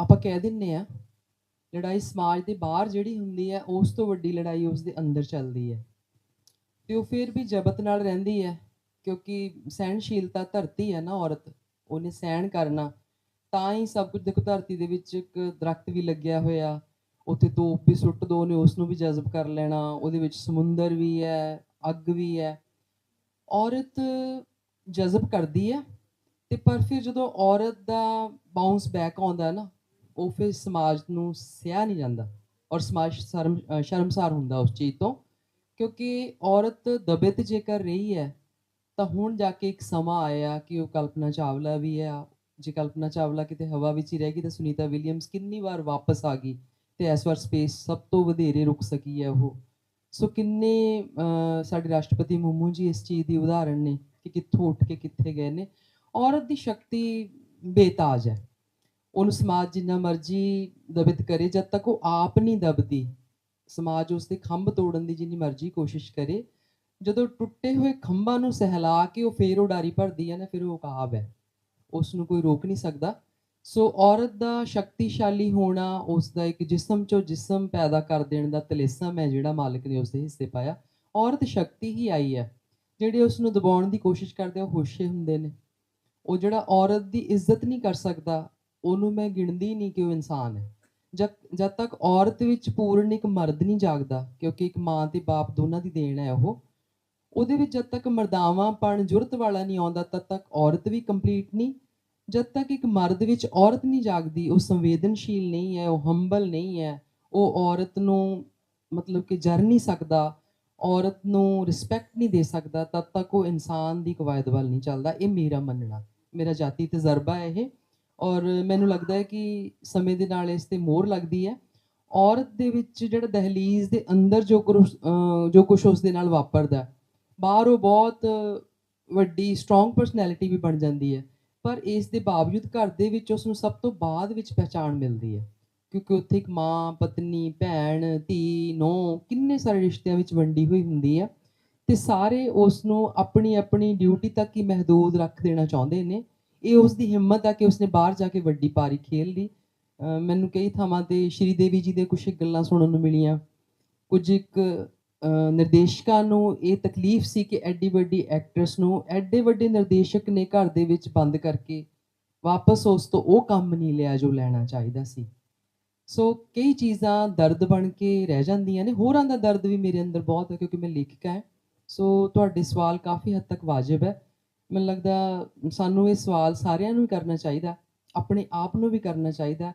ਆਪਾਂ ਕਹਿ ਦਿੰਨੇ ਆ, ਲੜਾਈ ਸਮਾਜ ਦੇ ਬਾਹਰ ਜਿਹੜੀ ਹੁੰਦੀ ਹੈ, ਉਸ ਤੋਂ ਵੱਡੀ ਲੜਾਈ ਉਸ ਦੇ ਅੰਦਰ ਚੱਲਦੀ ਹੈ। ਤੇ ਉਹ ਫਿਰ ਵੀ ਜਬਤ ਨਾਲ ਰਹਿੰਦੀ ਹੈ, ਕਿਉਂਕਿ ਸਹਿਣਸ਼ੀਲਤਾ ਧਰਤੀ ਹੈ ਨਾ ਔਰਤ, ਉਹਨੇ ਸਹਿਣ ਕਰਨਾ। ਤਾਂ ਹੀ ਸਭ ਕੁਝ ਦੇਖੋ, ਧਰਤੀ ਦੇ ਵਿੱਚ ਇੱਕ ਦਰਖਤ ਵੀ ਲੱਗਿਆ ਹੋਇਆ, ਉੱਥੇ ਤੋਪ ਵੀ ਸੁੱਟ ਦੋ ਨੇ ਉਸ ਨੂੰ ਵੀ ਜਜ਼ਬ ਕਰ ਲੈਣਾ, ਉਹਦੇ ਵਿੱਚ ਸਮੁੰਦਰ ਵੀ ਹੈ, ਅੱਗ ਵੀ ਹੈ। ਔਰਤ ਜਜ਼ਬ ਕਰਦੀ ਹੈ, ਤੇ ਪਰ ਫਿਰ ਜਦੋਂ ਔਰਤ ਦਾ ਬਾਉਂਸ ਬੈਕ ਆਉਂਦਾ ਨਾ ਉਹ ਫਿਰ ਸਮਾਜ ਨੂੰ ਸਿਆ ਨਹੀਂ ਜਾਂਦਾ ਔਰ ਸਮਾਜ ਸ਼ਰਮ ਸ਼ਰਮਸਾਰ ਹੁੰਦਾ ਉਸ ਚੀਜ਼ ਤੋਂ, ਕਿਉਂਕਿ ਔਰਤ ਦਬਿਤ ਜੇਕਰ ਰਹੀ ਹੈ, ਤਾਂ ਹੁਣ ਜਾ ਕੇ ਇੱਕ ਸਮਾਂ ਆਇਆ ਕਿ ਉਹ ਕਲਪਨਾ ਚਾਵਲਾ ਵੀ ਹੈ। ਜੇ ਕਲਪਨਾ ਚਾਵਲਾ ਕਿਤੇ ਹਵਾ ਵਿੱਚ ਹੀ ਰਹਿ ਗਈ ਤਾਂ ਸੁਨੀਤਾ ਵਿਲੀਅਮਸ ਕਿੰਨੀ ਵਾਰ ਵਾਪਸ ਆ ਗਈ ਤੇ ਇਸ ਵਾਰ ਸਪੇਸ ਸਭ ਤੋਂ ਵਧੇਰੇ ਰੁਕ ਸਕੀ ਹੈ ਉਹ। ਸੋ ਕਿੰਨੇ ਸਾਡੇ ਰਾਸ਼ਟਰਪਤੀ ਮੁਰਮੂ ਜੀ ਇਸ ਚੀਜ਼ ਦੀ ਉਦਾਹਰਣ ਨੇ ਕਿ ਕਿੱਥੋਂ ਉੱਠ ਕੇ ਕਿੱਥੇ ਗਏ ਨੇ। ਔਰਤ ਦੀ ਸ਼ਕਤੀ ਬੇਤਾਜ ਹੈ। ਉਹਨੂੰ ਸਮਾਜ ਜਿੰਨਾ ਮਰਜ਼ੀ ਦਬਿਤ ਕਰੇ, ਜਦ ਤੱਕ ਉਹ ਆਪ ਨਹੀਂ ਦਬਦੀ। ਸਮਾਜ ਉਸ ਦੇ ਖੰਭ ਤੋੜਨ ਦੀ ਜਿੰਨੀ ਮਰਜ਼ੀ ਕੋਸ਼ਿਸ਼ ਕਰੇ। ਜਦੋਂ ਟੁੱਟੇ ਹੋਏ ਖੰਭਾਂ ਨੂੰ ਸਹਿਲਾ ਕੇ ਉਹ ਫੇਰ ਉਡਾਰੀ ਭਰਦੀ ਹੈ ਨਾ, ਫਿਰ ਉਹ ਕਾਬ ਹੈ। ਉਸ ਨੂੰ ਕੋਈ ਰੋਕ ਨਹੀਂ ਸਕਦਾ। ਸੋ ਔਰਤ ਦਾ ਸ਼ਕਤੀਸ਼ਾਲੀ ਹੋਣਾ ਉਸ ਦਾ ਇੱਕ ਜਿਸਮ ਚੋਂ ਜਿਸਮ ਪੈਦਾ ਕਰ ਦੇਣ ਦਾ ਤਲੇਸਮ ਹੈ, ਜਿਹੜਾ ਮਾਲਕ ਨੇ ਉਸ ਦੇ ਹਿੱਸੇ ਪਾਇਆ। ਔਰਤ ਸ਼ਕਤੀ ਹੀ ਆਈ ਹੈ। ਜਿਹੜੇ ਉਸ ਨੂੰ ਦਬਾਉਣ ਦੀ ਕੋਸ਼ਿਸ਼ ਕਰਦੇ ਉਹ ਹੋਸ਼ੇ ਹੁੰਦੇ ਨੇ। ਉਹ ਜਿਹੜਾ ਔਰਤ ਦੀ ਇੱਜ਼ਤ ਨਹੀਂ ਕਰ ਸਕਦਾ ਉਹਨੂੰ ਮੈਂ ਗਿਣਦੀ ਨਹੀਂ ਕਿ ਉਹ ਇਨਸਾਨ ਹੈ। ਜਦ ਜਦ ਤੱਕ ਔਰਤ ਵਿੱਚ ਪੂਰਨ ਇੱਕ ਮਰਦ ਨਹੀਂ ਜਾਗਦਾ, ਕਿਉਂਕਿ ਇੱਕ ਮਾਂ ਤੇ ਬਾਪ ਦੋਨਾਂ ਦੀ ਦੇਣ ਹੈ ਉਹ, ਉਹਦੇ ਵਿੱਚ ਜਦ ਤੱਕ ਮਰਦਾਵਾਂਪਣ ਜੁਰਤ ਵਾਲਾ ਨਹੀਂ ਆਉਂਦਾ, ਤਦ ਤੱਕ ਔਰਤ ਵੀ ਕੰਪਲੀਟ ਨਹੀਂ। ਜਦ ਤੱਕ ਇੱਕ ਮਰਦ ਵਿੱਚ ਔਰਤ ਨਹੀਂ ਜਾਗਦੀ, ਉਹ ਸੰਵੇਦਨਸ਼ੀਲ ਨਹੀਂ ਹੈ, ਉਹ ਹੰਬਲ ਨਹੀਂ ਹੈ, ਉਹ ਔਰਤ ਨੂੰ ਮਤਲਬ ਕਿ ਜਰ ਨਹੀਂ ਸਕਦਾ, ਔਰਤ ਨੂੰ ਰਿਸਪੈਕਟ ਨਹੀਂ ਦੇ ਸਕਦਾ, ਤਦ ਤੱਕ ਉਹ ਇਨਸਾਨ ਦੀ ਕਵਾਇਦ ਵੱਲ ਨਹੀਂ ਚੱਲਦਾ। ਇਹ ਮੇਰਾ ਮੰਨਣਾ, ਮੇਰਾ ਜਾਤੀ ਤਜਰਬਾ ਹੈ ਇਹ। ਔਰ ਮੈਨੂੰ ਲੱਗਦਾ ਹੈ ਕਿ ਸਮੇਂ ਦੇ ਨਾਲ ਇਸ ਤੇ ਮੋਹਰ ਲੱਗਦੀ ਹੈ। ਔਰਤ ਦੇ ਵਿੱਚ ਜਿਹੜਾ ਦਹਲੀਜ਼ ਦੇ ਅੰਦਰ ਜੋ ਕੁਛ ਜੋ ਕੁਝ ਉਸ ਦੇ ਨਾਲ ਵਾਪਰਦਾ ਬਾਹਰ ਉਹ ਬਹੁਤ ਵੱਡੀ ਸਟਰੋਂਗ ਪਰਸਨੈਲਿਟੀ ਵੀ ਬਣ ਜਾਂਦੀ ਹੈ, ਪਰ ਇਸ ਦੇ ਬਾਵਜੂਦ ਘਰ ਦੇ ਵਿੱਚ ਉਸ ਨੂੰ ਸਭ ਤੋਂ ਬਾਅਦ ਵਿੱਚ ਪਹਿਚਾਣ ਮਿਲਦੀ ਹੈ, ਕਿਉਂਕਿ ਉੱਥੇ ਇੱਕ ਮਾਂ, ਪਤਨੀ, ਭੈਣ, ਧੀ ਨੂੰਹ ਕਿੰਨੇ ਸਾਰੇ ਰਿਸ਼ਤਿਆਂ ਵਿੱਚ ਵੰਡੀ ਹੋਈ ਹੁੰਦੀ ਹੈ ਤੇ ਸਾਰੇ ਉਸ ਨੂੰ ਆਪਣੀ ਆਪਣੀ ਡਿਊਟੀ ਤੱਕ ਹੀ ਮਹਦੂਦ ਰੱਖ ਦੇਣਾ ਚਾਹੁੰਦੇ ਨੇ। ਇਹ ਉਸ ਦੀ ਹਿੰਮਤ ਆ ਕਿ ਉਸਨੇ ਬਾਹਰ ਜਾ ਕੇ ਵੱਡੀ ਪਾਰੀ ਖੇਲ ਲਈ। ਮੈਨੂੰ ਕਈ ਥਾਵਾਂ ਤੇ ਸ਼੍ਰੀ ਦੇਵੀ ਜੀ ਦੇ ਕੁਝ ਗੱਲਾਂ ਸੁਣਨ ਨੂੰ ਮਿਲੀਆਂ। ਕੁਝ ਇੱਕ ਨਿਰਦੇਸ਼ਕਾਂ ਨੂੰ ਇਹ ਤਕਲੀਫ ਸੀ ਕਿ ਐਡੀ ਵੱਡੀ ਐਕਟਰਸ ਨੂੰ ਐਡੇ ਵੱਡੇ ਨਿਰਦੇਸ਼ਕ ਨੇ ਘਰ ਦੇ ਵਿੱਚ ਬੰਦ ਕਰਕੇ ਵਾਪਸ ਉਸ ਤੋਂ ਉਹ ਕੰਮ ਨਹੀਂ ਲਿਆ ਜੋ ਲੈਣਾ ਚਾਹੀਦਾ ਸੀ। ਸੋ ਕਈ ਚੀਜ਼ਾਂ ਦਰਦ ਬਣ ਕੇ ਰਹਿ ਜਾਂਦੀਆਂ ਨੇ। ਹੋਰਾਂ ਦਾ ਦਰਦ ਵੀ ਮੇਰੇ ਅੰਦਰ ਬਹੁਤ ਹੈ ਕਿਉਂਕਿ ਮੈਂ ਲੇਖਿਕਾ ਹਾਂ। ਸੋ ਤੁਹਾਡੇ ਸਵਾਲ ਕਾਫੀ ਹੱਦ ਤੱਕ ਵਾਜਬ ਹੈ। ਮੈਨੂੰ ਲੱਗਦਾ ਸਾਨੂੰ ਇਹ ਸਵਾਲ ਸਾਰਿਆਂ ਨੂੰ ਹੀ ਕਰਨਾ ਚਾਹੀਦਾ, ਆਪਣੇ ਆਪ ਨੂੰ ਵੀ ਕਰਨਾ ਚਾਹੀਦਾ।